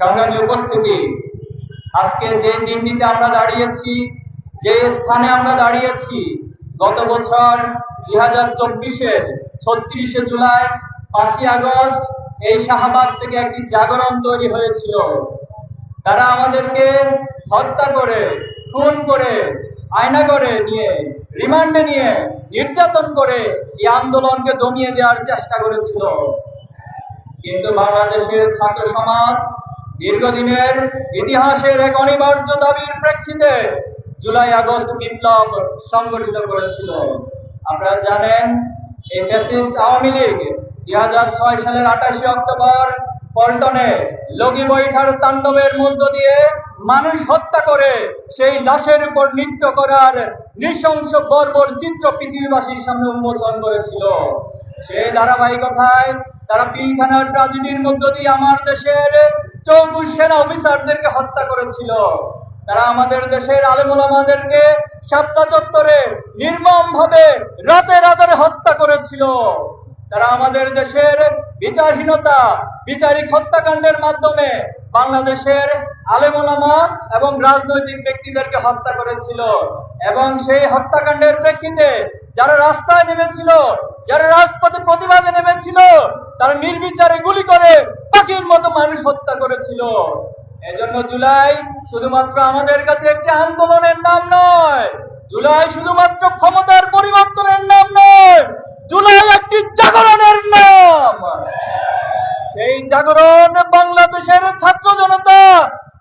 সংগ্রামী উপস্থিতি। আজকে যে দিনটিতে আমরা দাঁড়িয়েছি, যে স্থানে আমরা দাঁড়িয়েছি, গত বছর দুই হাজার চব্বিশের ছত্রিশে জুলাই, পাঁচই আগস্ট, এই শাহবাগ থেকে একটি জাগরণ তৈরি হয়েছিল। তারা আমাদেরকে হত্যা করে, খুন করে, আয়না করে নিয়ে, রিমান্ডে নিয়ে, নির্যাতন করে এই আন্দোলনকে দমিয়ে দেওয়ার চেষ্টা করেছিল। কিন্তু বাংলাদেশের ছাত্র সমাজ দীর্ঘদিনের ইতিহাসের এক অনিবার্য দাবির প্রেক্ষিতে জুলাই আগস্ট বিপ্লব সংগঠিত করেছিল। আপনারা জানেন, এই ফ্যাসিস্ট আওয়ামী লীগ দুই হাজার ছয় সালের আঠাশে অক্টোবর পল্টনে লগি বৈঠার তাণ্ডবের মধ্য দিয়ে মানুষ হত্যা করে সেই লাশের উপর নৃত্য করার নৃশংস বর্বর চিত্র পৃথিবীবাসীর সামনে উন্মোচন করেছিল। সেই ধারাবাহিকতায় তারা পিলখানার ট্রাজেডির মধ্য দিয়ে আমার দেশের চৌকুশ সেনা অফিসারদেরকে হত্যা করেছিল। তারা আমাদের দেশের আলেমুলামাদেরকে সাপ্তাহ চত্বরে নির্মম ভাবে রাতে রাতে হত্যা করেছিল। তারা আমাদের দেশের বিচারহীনতা, বিচারিক হত্যাকাণ্ডের মাধ্যমে বাংলাদেশের আলেমুলামা এবং রাজনৈতিক ব্যক্তিদেরকে হত্যা করেছিল। এবং সেই হত্যাকাণ্ডের প্রেক্ষিতে যারা রাস্তায় নেমেছিল, যারা রাজপথে প্রতিবাদে নেমেছিল, তারা নির্বিচারে গুলি করে পাখির মতো মানুষ হত্যা করেছিল। এজন্য জুলাই শুধুমাত্র আমাদের কাছে একটি আন্দোলনের নাম নয়। জুলাই শুধুমাত্র ক্ষমতার পরিবর্তনের নাম নয়, জুলাই একটি জাগরণের নাম। সেই জাগরণ বাংলাদেশের ছাত্র জনতা,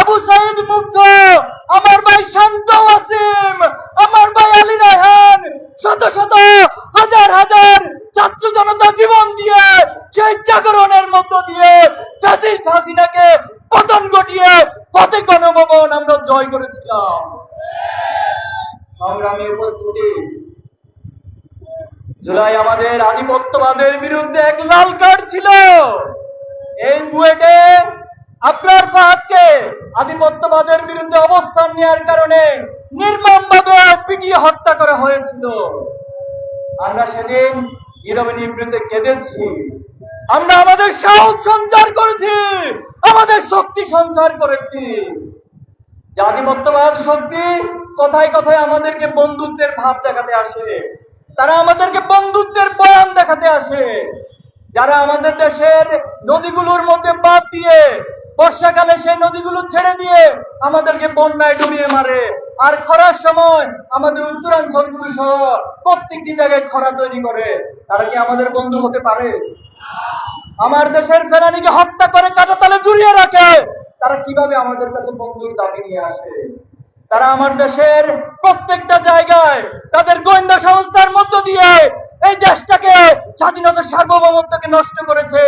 আবু সাইদ মুগ্ধ, আমার ভাই শান্ত ওয়াসিম, আমার ভাই আলী রায়হান, শত শত, হাজার হাজার ছাত্র জনতা জীবন দিয়ে সেই ফ্যাসিস্ট হাসিনাকে পতন ঘটিয়ে পথে গণভবন আমরা জয় করেছিলাম। সংগ্রামী উপস্থিতি, জুলাই আমাদের আধিপত্যবাদের বিরুদ্ধে এক লাল কার্ড ছিল। এই বুয়েটে আপনার ফাহাদকে আধিপত্যবাদের বিরুদ্ধে অবস্থান নেওয়ার কারণে নির্মম ভাবে পিটিয়ে হত্যা করা হয়েছিল। আমরা সেদিন নীরবে নিবৃতে কেঁদেছি আমরা আমাদের সাহস সঞ্চার করেছি। আমাদের শক্তি সঞ্চার করেছি। জাতিমত্ববাদ শক্তি কথায় কথায় আমাদেরকে বন্ধুত্বের ভাব দেখাতে আসে। তারা আমাদেরকে বন্ধুত্বের বয়ান দেখাতে আসে। যারা আমাদের দেশের নদীগুলোর মধ্যে বাদ দিয়ে বর্ষাকালে সেই নদীগুলো ছেড়ে দিয়ে আমাদেরকে বন্যায় ডুবিয়ে মারে। আর খরার সময় আমাদের উত্তরাঞ্চলগুলো সহ প্রত্যেকটি জায়গায় খরা তৈরি করে। তারা কি আমাদের বন্ধু হতে পারে? আমার দেশের ফেরানিকে হত্যা করে কাটাতালে জুড়িয়ে রাখে। তারা কীভাবে আমাদের কাছে বন্ধুর দাবি নিয়ে আসে? তারা আমার দেশের প্রত্যেকটা জায়গায় তাদের গোয়েন্দা সংস্থার মধ্য দিয়ে এই দেশটাকে স্বাধীনতার সার্বভৌমত্বকে নষ্ট করেছে।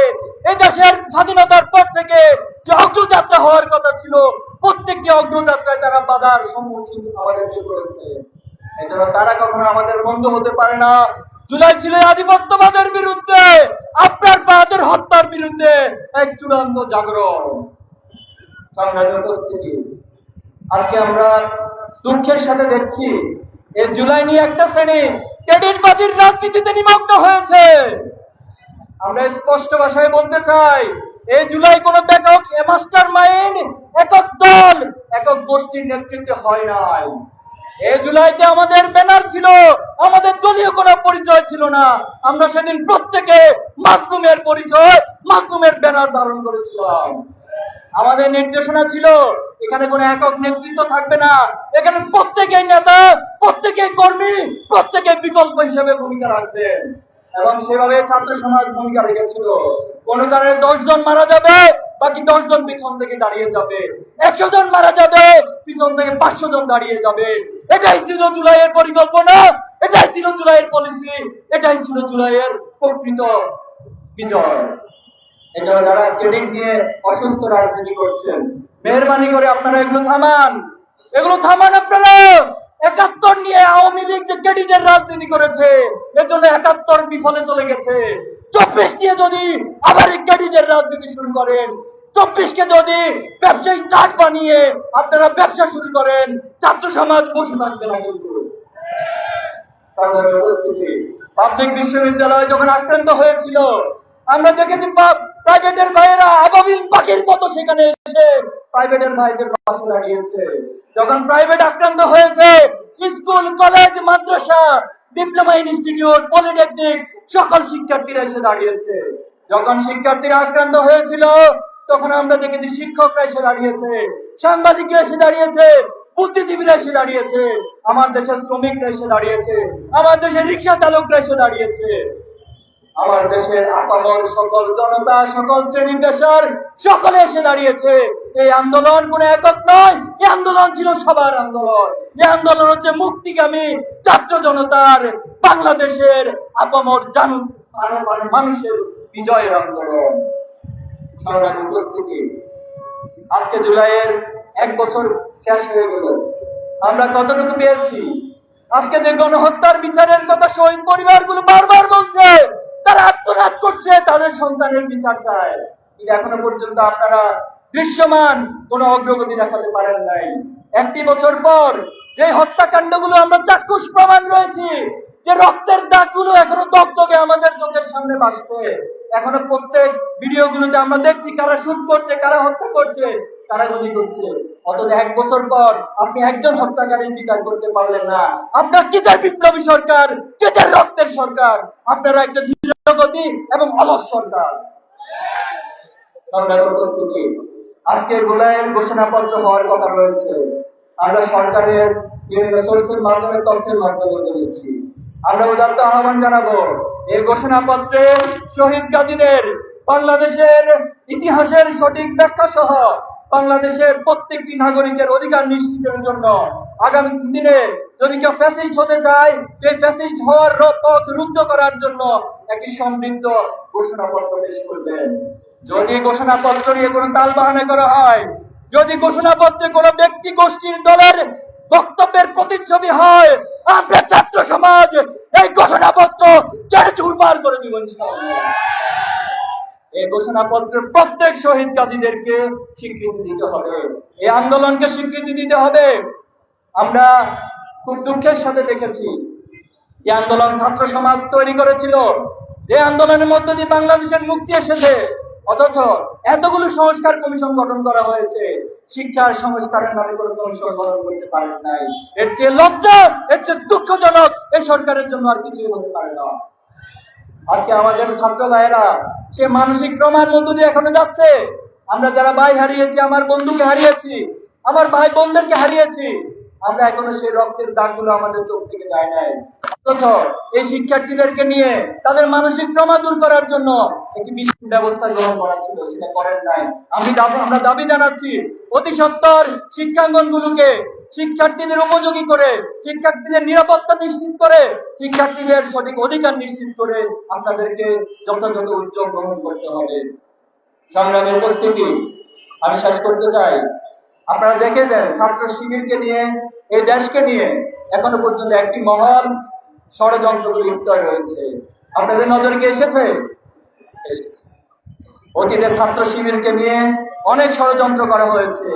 এই দেশের স্বাধীনতার পর থেকে যে অগ্রযাত্রা হওয়ার কথা ছিল প্রত্যেকটি অগ্রযাত্রায় তারা বাধার সম্মুখীন আমাদেরকে করেছে। এজন্য তারা কখনো আমাদের বন্ধু হতে পারে না। জুলাই ছিল আধিপত্যবাদের বিরুদ্ধে আপনার বাদের হত্যার বিরুদ্ধে এক চূড়ান্ত জাগরণ। সংগ্রামী উপস্থিতি। আজকে আমরা দুঃখের সাথে দেখছি, এই জুলাই নিয়ে একটা শ্রেণি ক্রেডিট রাজনীতিতে নিমগ্ন হয়েছে। আমরা স্পষ্ট ভাষায় বলতে চাই, এই জুলাই কোন ব্যাকক মাস্টার মাইন্ড, একক দল, একক গোষ্ঠীর নেতৃত্বে হয় নাই। এই জুলাইতে আমাদের ব্যানার ছিল, আমাদের দলীয় কোনো পরিচয় ছিল না। আমরা সেদিন প্রত্যেকে মাসুমের পরিচয় মাসুমের ব্যানার ধারণ করেছিলাম। আমাদের নির্দেশনা ছিল, এখানে কোনো একক নেতৃত্ব থাকবে না। এখানে প্রত্যেকেই নেতা প্রত্যেকেই কর্মী প্রত্যেকে বিকল্প হিসেবে ভূমিকা রাখবেন এবং সেভাবে ছাত্র সমাজ ভূমিকা রেখেছিল। কোন কারণে দশ জন মারা যাবে, বাকি দশ জন পিছন থেকে দাঁড়িয়ে যাবে। একশো জন মারা যাবে, পিছন থেকে পাঁচশো জন দাঁড়িয়ে যাবে। এটাই ছিল জুলাইয়ের পরিকল্পনা, এটাই ছিল জুলাইয়ের পলিসি এটাই ছিল জুলাইয়ের প্রকৃত বিজয়। এজন্য যারা ক্রেডিট নিয়ে অসুস্থ রাজনীতি করছেন, মেহরবানি করে আপনারা এগুলো থামান। এগুলো থামান আপনারা। আওয়ামী লীগ রাজনীতি করেছে এর জন্য একাত্তর বিফলে চলে গেছে। চব্বিশ নিয়ে যদি আবার এই ক্রেডিটের রাজনীতি শুরু করেন চব্বিশকে যদি ব্যবসায়ী কাঠ বানিয়ে আপনারা ব্যবসা শুরু করেন, ছাত্র সমাজ বসে থাকবে না কিন্তু। পাবলিক বিশ্ববিদ্যালয় যখন আক্রান্ত হয়েছিল, আমরা দেখেছি প্রাইভেটের ভাইয়েরা আবাবিল পাখির মতো সেখানে এসে প্রাইভেটের ভাইদের পাশে দাঁড়িয়েছে। যখন প্রাইভেট আক্রান্ত হয়েছে স্কুল, কলেজ, মাদ্রাসা, ডিপ্লোমা ইনস্টিটিউট, পলিটেকনিক, সকল শিক্ষার্থীরা এসে দাঁড়িয়েছে। যখন শিক্ষার্থীরা আক্রান্ত হয়েছিল, তখন আমরা দেখেছি শিক্ষকরা এসে দাঁড়িয়েছে, সাংবাদিকরা এসে দাঁড়িয়েছে, বুদ্ধিজীবীরা এসে দাঁড়িয়েছে, আমার দেশের শ্রমিকরা এসে দাঁড়িয়েছে, আমার দেশের রিক্সা চালকরা এসে দাঁড়িয়েছে। আমার দেশের আপামর সকল জনতা, সকল শ্রেণি পেশার সকলে এসে দাঁড়িয়েছে। এই আন্দোলন কোনো একক নয়, এই আন্দোলন ছিল সবার আন্দোলন। এই আন্দোলন হচ্ছে মুক্তিগামী ছাত্র জনতার, বাংলাদেশের আপামর জানু মানুষের বিজয়ের আন্দোলন। সংগ্রামী উপস্থিতি, আজকে জুলাইয়ের এক বছর শেষ হয়ে গেল। আমরা কতটুকু পেয়েছি? আজকে যে গণহত্যার বিচারের কথা শহীদ পরিবারগুলো বারবার বলছে তারা আত্মনাদ করছে, তাদের সন্তানের বিচার চায়। কিন্তু এখনও পর্যন্ত আপনারা দৃশ্যমান কোনো অগ্রগতি দেখাতে পারেন নাই। একটি বছর পর যে হত্যাকাণ্ডগুলো আমরা চাক্ষুষ প্রমাণ রয়েছি, যে রক্তের দাগগুলো এখনও দগদগে আমাদের চোখের সামনে ভাসছে। এখনও প্রত্যেক ভিডিওগুলোতে আমরা দেখছি কারা শুট করছে, কারা হত্যা করছে। কারা করছে। অথচ এক বছর পর আপনি একজন হত্যাকারীর বিচার করতে পারলেন না। আপনার কিসের বিপ্লবী সরকার কিসের রক্তের সরকার, আপনারা একটা ধীরগতি এবং অলস সরকার। সংগ্রামের উপস্থিতি। আজকে গোলায়ের ঘোষণাপত্র হওয়ার কথা রয়েছে। আমরা সরকারের বিভিন্ন সোর্সের মাধ্যমে তথ্যের মাধ্যমে জেনেছি। আমরা উদাত্ত আহ্বান জানাব, এই ঘোষণাপত্রে শহীদ গাজীদের বাংলাদেশের ইতিহাসের সঠিক ব্যাখ্যা সহ বাংলাদেশের প্রত্যেকটি নাগরিকের অধিকার নিশ্চিতের জন্য আগামী দিনে যদি কেউ ফ্যাসিস্ট হতে চায়, এই ফ্যাসিস্ট হওয়ার পথ রুদ্ধ করার জন্য একটি সমৃদ্ধ ঘোষণাপত্র পেশ করবেন যদি ঘোষণাপত্র নিয়ে কোনো তালবাহানা করা হয়, যদি ঘোষণাপত্রে কোনো ব্যক্তি গোষ্ঠীর দলের বক্তব্যের প্রতিচ্ছবি হয়, আমরা ছাত্র সমাজ এই ঘোষণাপত্র চারে চুরমার করে দিব। এই ঘোষণাপত্র প্রত্যেক শহীদ গাজীদেরকে স্বীকৃতি দিতে হবে। এই আন্দোলনকে স্বীকৃতি দিতে হবে। আমরা খুব দুঃখের সাথে দেখেছি যে আন্দোলন ছাত্র সমাজ তৈরি করেছিল। যে আন্দোলনের মধ্য দিয়ে বাংলাদেশের মুক্তি এসেছে, অথচ এতগুলো সংস্কার কমিশন গঠন করা হয়েছে শিক্ষার সংস্কারের নামে কোনো কমিশন গঠন করতে পারেন নাই। এর চেয়ে লজ্জা, এর চেয়ে দুঃখজনক, এই সরকারের জন্য আর কিছুই হতে পারে না। আজকে আমাদের ছাত্র ভাইয়েরা সে মানসিক ট্রমার মধ্য দিয়ে এখনও যাচ্ছে। আমরা যারা ভাই হারিয়েছি, আমার বন্ধুকে হারিয়েছি, আমার ভাই বোনদেরকে হারিয়েছি, আমরা এখনও সেই রক্তের দাগগুলো আমাদের চোখ থেকে যায় নাই। অথচ এই শিক্ষার্থীদেরকে নিয়ে তাদের মানসিক ট্রমা দূর করার জন্য একটি বিশেষ ব্যবস্থা গ্রহণ করা ছিল, সেটা করেন নাই। আমি আমরা দাবি জানাচ্ছি, অতি সত্তর শিক্ষাঙ্গনগুলোকে শিক্ষার্থীদের উপযোগী করে, শিক্ষার্থীদের নিরাপত্তা নিশ্চিত করে, শিক্ষার্থীদের সঠিক অধিকার নিশ্চিত করে আপনাদেরকে যথাযথ উদ্যোগ গ্রহণ করতে হবে। সংগ্রামের উপস্থিতি, আমি শেষ করতে চাই। আপনারা দেখে যান ছাত্র শিবিরকে নিয়ে, এই দেশকে নিয়ে এখনও পর্যন্ত একটি মহান ষড়যন্ত্র লিপ্ত রয়েছে আপনাদের নজরে কি এসেছে? এসেছে। অতীতে ছাত্র শিবিরকে নিয়ে অনেক ষড়যন্ত্র করা হয়েছে।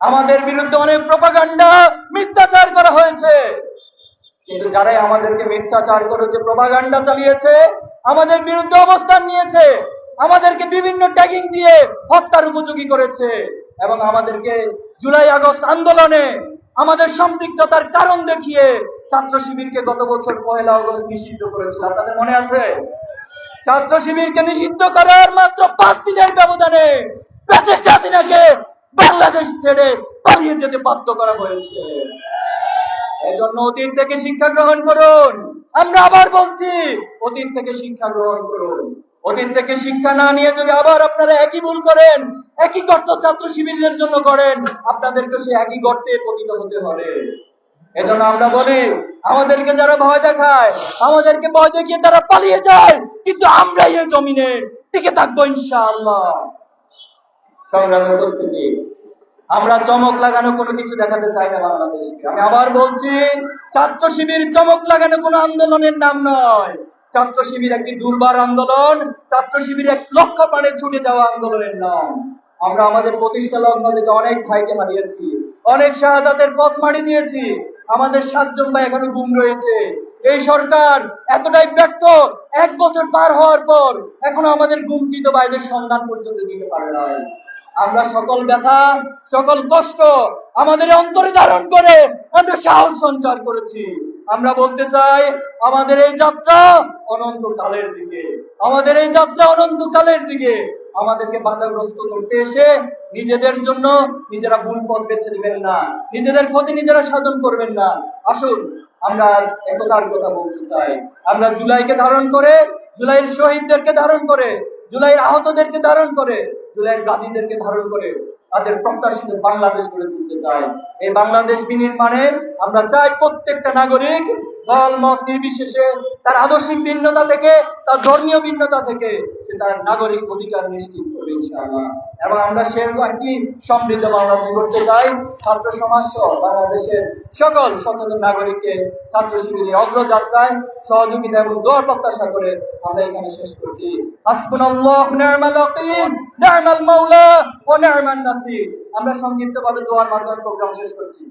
আমাদের বিরুদ্ধে অনেক প্রপাগান্ডা মিথ্যাচার করা হয়েছে। কিন্তু যারাই আমাদেরকে মিথ্যাচার করেছে প্রপাগান্ডা চালিয়েছে, আমাদের বিরুদ্ধে অবস্থান নিয়েছে, আমাদেরকে বিভিন্ন ট্যাগিং দিয়ে হত্যার উপযোগী করেছে এবং আমাদেরকে জুলাই আগস্ট আন্দোলনে আমাদের সম্পৃক্ততার কারণ দেখিয়ে ছাত্র শিবিরকে গত বছর পয়লা আগস্ট নিষিদ্ধ করেছিল। আপনাদের মনে আছে? ছাত্র শিবিরকে নিষিদ্ধ করার মাত্র পাঁচ দিনের ব্যবধানে বাংলাদেশ ছেড়ে পালিয়ে যেতে বাধ্য করা হয়েছে। এজন্য অতীত থেকে শিক্ষা গ্রহণ করুন। আমরা আবার বলছি, অতীত থেকে শিক্ষা গ্রহণ করুন। অতীত থেকে শিক্ষা না নিয়ে যদি আবার আপনারা একই ভুল করেন, একই গর্ত ছাত্র শিবিরের জন্য করেন, আপনাদেরকে সেই একই গর্তে পতিত হতে হবে। এজন্য আমরা বলি, আমাদেরকে যারা ভয় দেখায়, আমাদেরকে ভয় দেখিয়ে তারা পালিয়ে যায়, কিন্তু আমরা এই জমিনে টিকে থাকব ইনশাআল্লাহ। সংগ্রামের উপস্থিতি। আমরা চমক লাগানো কোনো কিছু দেখাতে চাই না বাংলাদেশকে। আমি আবার বলছি, ছাত্র শিবির চমক লাগানো কোনো আন্দোলনের নাম নয়। ছাত্র শিবির একটি দুর্বার আন্দোলন, ছাত্র শিবির এক লক্ষ প্রাণে ছুটে যাওয়া আন্দোলনের নাম। আমরা আমাদের প্রতিষ্ঠা লগ্ন থেকে অনেক ভাইকে হারিয়েছি, অনেক শাহাদাতের পথ মারি দিয়েছি। আমাদের সাতজন ভাই এখনও গুম রয়েছে। এই সরকার এতটাই ব্যর্থ, এক বছর পার হওয়ার পর এখনও আমাদের গুমকৃত ভাইদের সন্ধান পর্যন্ত দিতে পারে নাই। আমরা সকল ব্যথা, সকল কষ্ট আমাদের অন্তরে ধারণ করে আমরা সাহস সঞ্চার করেছি। আমরা বলতে চাই, আমাদের এই যাত্রা অনন্তকালের দিকে, আমাদের এই যাত্রা অনন্তকালের দিকে আমাদেরকে বাধাগ্রস্ত করতে এসে নিজেদের জন্য নিজেরা ভুল পথ বেছে নেবেন না, নিজেদের ক্ষতি নিজেরা সাধন করবেন না। আসুন, আমরা আজ একতার কথা বলতে চাই। আমরা জুলাইকে ধারণ করে, জুলাইয়ের শহীদদেরকে ধারণ করে, জুলাইয়ের আহতদেরকে ধারণ করে জুলাইয়ের গাজীদেরকে ধারণ করে তাদের প্রত্যাশিত বাংলাদেশ গড়ে তুলতে চায় এই বাংলাদেশ বিনির্মাণে আমরা চাই প্রত্যেকটা নাগরিক দল মত নির্বিশেষে তার আদর্শিক ভিন্নতা থেকে, তার ধর্মীয় ভিন্নতা থেকে সে তার নাগরিক অধিকার নিশ্চিত করবে এবং আমরা সেরকম একটি সমৃদ্ধ বাংলাদেশ করতে চাই। ছাত্র সমাজ সহ বাংলাদেশের সকল সচেতন নাগরিককে ছাত্র শিবিরের অগ্রযাত্রায় সহযোগিতা এবং দোয়ার প্রত্যাশা করে আমরা এখানে শেষ করছি। আমরা সংক্ষিপ্তভাবে দোয়ার মাধ্যমে প্রোগ্রাম শেষ করছি।